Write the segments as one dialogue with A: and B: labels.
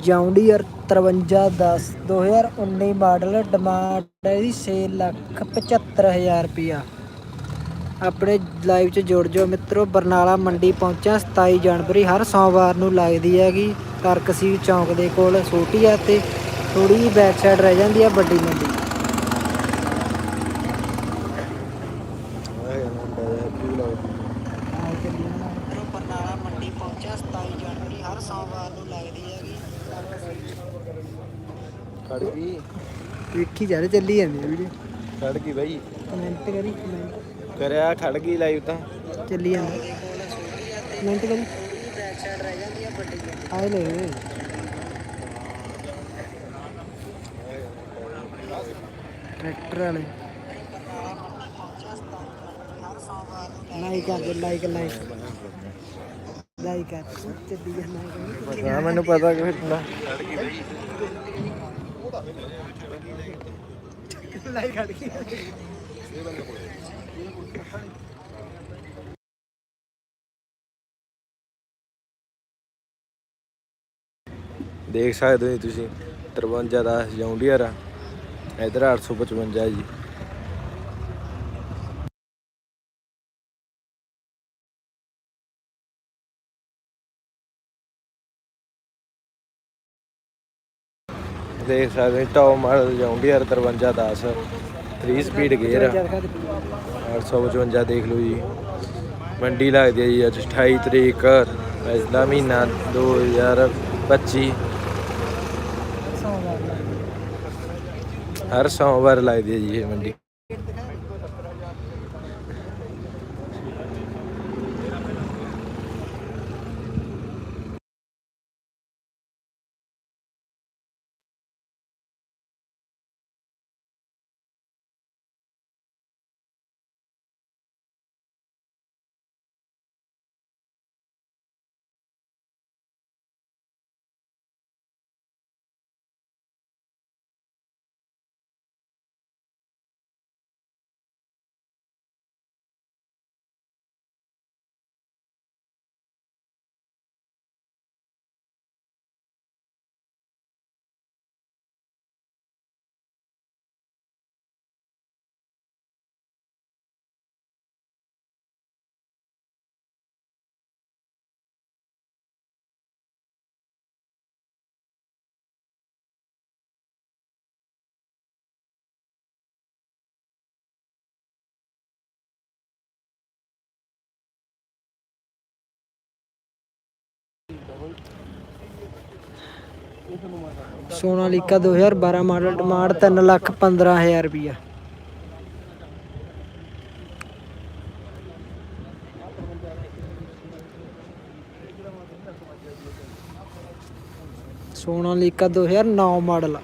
A: John Deere 5310 2019 model demand ਹੈ ਜੀ 6 ਲੱਖ 75000 ਰੁਪਿਆ ਆਪਣੇ ਲਾਈਵ 'ਚ ਜੁੜ ਜਾਓ ਮਿੱਤਰੋ, ਬਰਨਾਲਾ ਮੰਡੀ ਪਹੁੰਚਿਆ 27 ਜਨਵਰੀ ਹਰ ਸੋਮਵਾਰ ਨੂੰ ਲੱਗਦੀ ਹੈਗੀ। ਕਰਕਸੀ ਚੌਂਕ ਦੇ ਕੋਲ ਛੋਟੀ ਆ ਤੇ ਥੋੜੀ ਜਿਹੀ ਬੈਕ ਸਾਈਡ ਰਹਿ ਜਾਂਦੀ ਆ ਵੱਡੀ ਮੰਡੀ ਬਰਨਾਲਾ ਮੰਡੀ ਪਹੁੰਚਿਆ 27 ਜਨਵਰੀ ਹਰ ਸੋਮਵਾਰ ਨੂੰ ਲੱਗਦੀ ਹੈਗੀ
B: ਖੜ ਗਈ।
A: ਵੇਖੀ ਜਾ ਚੱਲੀ ਜਾਂਦੀ ਵੀਡੀਓ।
B: ਖੜ ਗਈ ਬਾਈ।
A: ਕਮੈਂਟ ਕਰੀ ਕਮੈਂਟ।
B: ਕਰਿਆ ਖੜ ਗਈ ਲਾਈਵ ਤਾਂ।
A: ਚੱਲੀ ਜਾਂਦਾ। ਕਮੈਂਟ ਕਰੀ। ਬੈਕ ਸਾਈਡ ਰਹਿ ਜਾਂਦੀ ਆ ਵੱਡੀ ਆਏ ਲੈ। ਟਰੈਕਟਰ ਵਾਲੇ। ਲਾਈਕ ਕਰ ਦੇ ਲਾਈਕ ਲਾਈਕ ਲਾਈਕ ਕਰ ਚੱਲੀ ਜਾਂਦਾ।
B: ਹਾਂ ਮੈਨੂੰ ਪਤਾ ਕਿ ਫਿਰਨਾ
A: ਲਾਈਕ ਕੱਢ ਕੇ
B: ਦੇਖ ਸਕਦੇ ਹੋ ਜੀ ਤੁਸੀਂ 53 ਦਾ ਜੌਂਡੀਅਰ ਆ। ਇਧਰ 855 ਜੀ। ਦੇਖ ਸਕਦੇ ਹੋ top model John Deere 5310 3 speed gear ਆ 855 ਦੇਖ ਲਓ ਜੀ। ਮੰਡੀ ਲੱਗਦੀ ਹੈ ਜੀ ਅੱਜ 28 ਤਰੀਕ ਪਿਛਲਾ ਮਹੀਨਾ 2025 ਹਰ ਸੋਮਵਾਰ ਲੱਗਦੀ ਹੈ ਜੀ ਇਹ ਮੰਡੀ।
A: ਸੋਨਾਲੀਕਾ 2012 ਮਾਡਲ ਡਿਮਾਂਡ 3 ਲੱਖ 15000 ਰੁਪਇਆ ਸੋਨਾਲੀਕਾ 2009 ਮਾਡਲ।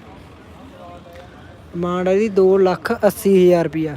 A: ਡਿਮਾਂਡ ਹੈ ਜੀ 2 ਲੱਖ 80000 ਰੁਪਇਆ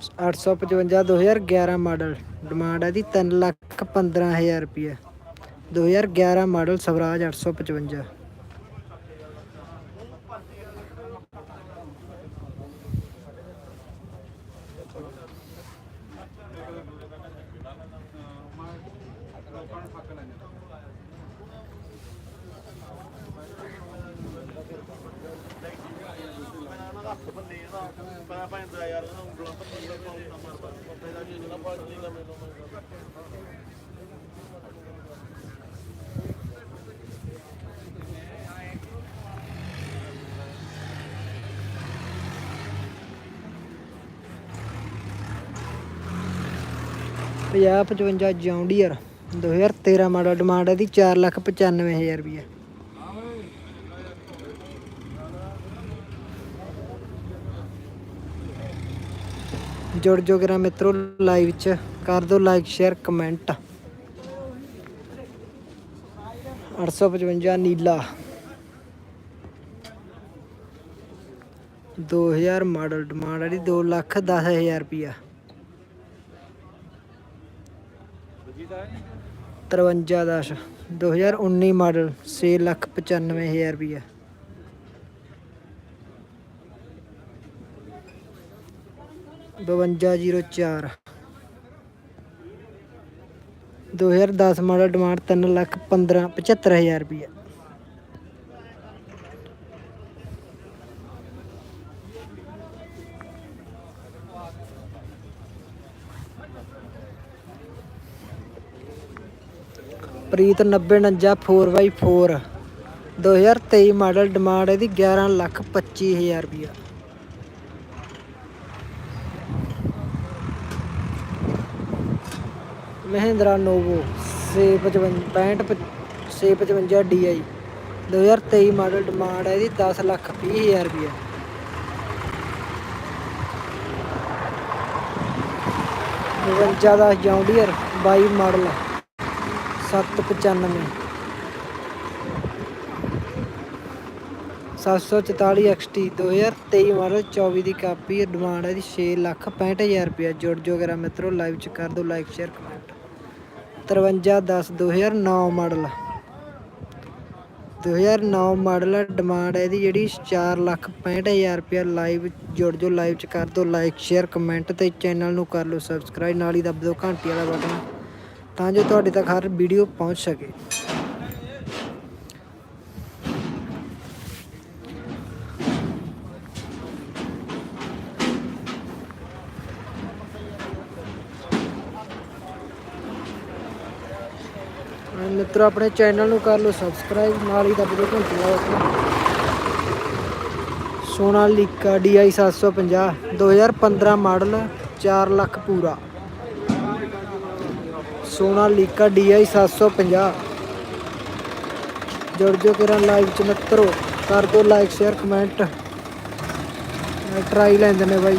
A: 855 2011 ਮਾਡਲ। ਡਿਮਾਂਡ ਹੈ ਦੀ 3 ਲੱਖ 15000 ਰੁਪਏ 2011 ਮਾਡਲ ਸਵਰਾਜ 855 ਪੰਜਾਹ ਪਚਵੰਜਾ ਜੌਂਡੀਅਰ 2013 ਮਾਡਲ ਡਿਮਾਂਡ ਇਹਦੀ ਦੀ 4 ਲੱਖ 95000 ਰੁਪਏ ਜੁੜ ਜੋ ਕਰਾਂ ਮਿੱਤਰੋ ਲਾਈਵ ਚ ਕਰ ਦਿਓ ਲਾਈਕ ਸ਼ੇਅਰ ਕਮੈਂਟ 855 ਨੀਲਾ। 2000 ਮਾਡਲ ਡਿਮਾਂਡ ਵਾਲੀ 2 ਲੱਖ 10000 ਰੁਪਿਆ 53 ਦਸ। 2019 ਮਾਡਲ 6 ਲੱਖ 95000 ਰੁਪਿਆ ਬਵੰਜਾ ਜ਼ੀਰੋ ਚਾਰ। 2010 ਮਾਡਲ ਡਿਮਾਂਡ 3 ਲੱਖ 15 75000 ਰੁਪਏ ਪ੍ਰੀਤ 9049 4x4 2023 ਮਾਡਲ ਡਿਮਾਂਡ ਇਹਦੀ 11 ਲੱਖ 25000 ਰੁਪਏ Mahindra Novo 655 655 DI 2023 model demand ਹੈ ਇਹਦੀ 10 ਲੱਖ 20000 ਰੁਪਏ ਬਵੰਜਾ ਦਾ John Deere 22 model 795 744 XT 2023 model 24 ਦੀ ਕਾਪੀ ਡਿਮਾਂਡ ਹੈ ਦੀ 6 ਲੱਖ 65000 ਰੁਪਏ ਜੁੜ ਜੋ ਕਰਾ ਮਿੱਤਰੋ ਲਾਈਵ ਚ ਕਰ ਦਿਓ like share comment 53 10 2009 model. 2009 model demand ਹੈ ਇਹਦੀ ਜਿਹੜੀ 4 ਲੱਖ 65000 ਰੁਪਏ ਲਾਈਵ ਜੁੜ ਜੋ ਲਾਈਵ ਚ ਕਰ ਦਿਓ ਲਾਈਕ ਸ਼ੇਅਰ ਕਮੈਂਟ ਤੇ ਚੈਨਲ ਨੂੰ ਕਰ ਲਓ ਸਬਸਕ੍ਰਾਈਬ ਨਾਲ ਹੀ ਦੱਬ ਦਿਓ ਘੰਟੀ ਵਾਲਾ ਬਟਨ ਤਾਂ ਜੋ ਤੁਹਾਡੇ ਤੱਕ ਹਰ ਵੀਡੀਓ ਪਹੁੰਚ ਸਕੇ। ਮਿੱਤਰੋ, ਆਪਣੇ ਚੈਨਲ ਨੂੰ ਕਰ ਲਓ ਸਬਸਕ੍ਰਾਈਬ ਨਾਲ ਹੀ ਦੱਬ ਦਿਓ ਘੰਟੀ ਵਾਲਾ ਬਟਨ ਸੋਨਾਲੀਕਾ DI 750 2015 ਮਾਡਲ 4 ਲੱਖ ਪੂਰਾ। ਸੋਨਾਲੀਕਾ DI 750 ਜੁੜ ਜੋ ਕਿਰਨ ਲਾਈਵ ਚ ਮਿੱਤਰੋ, ਕਰ ਦਿਓ ਲਾਈਕ ਸ਼ੇਅਰ ਕਮੈਂਟ ਟਰਾਈ ਲੈਂਦੇ ਨੇ ਬਾਈ।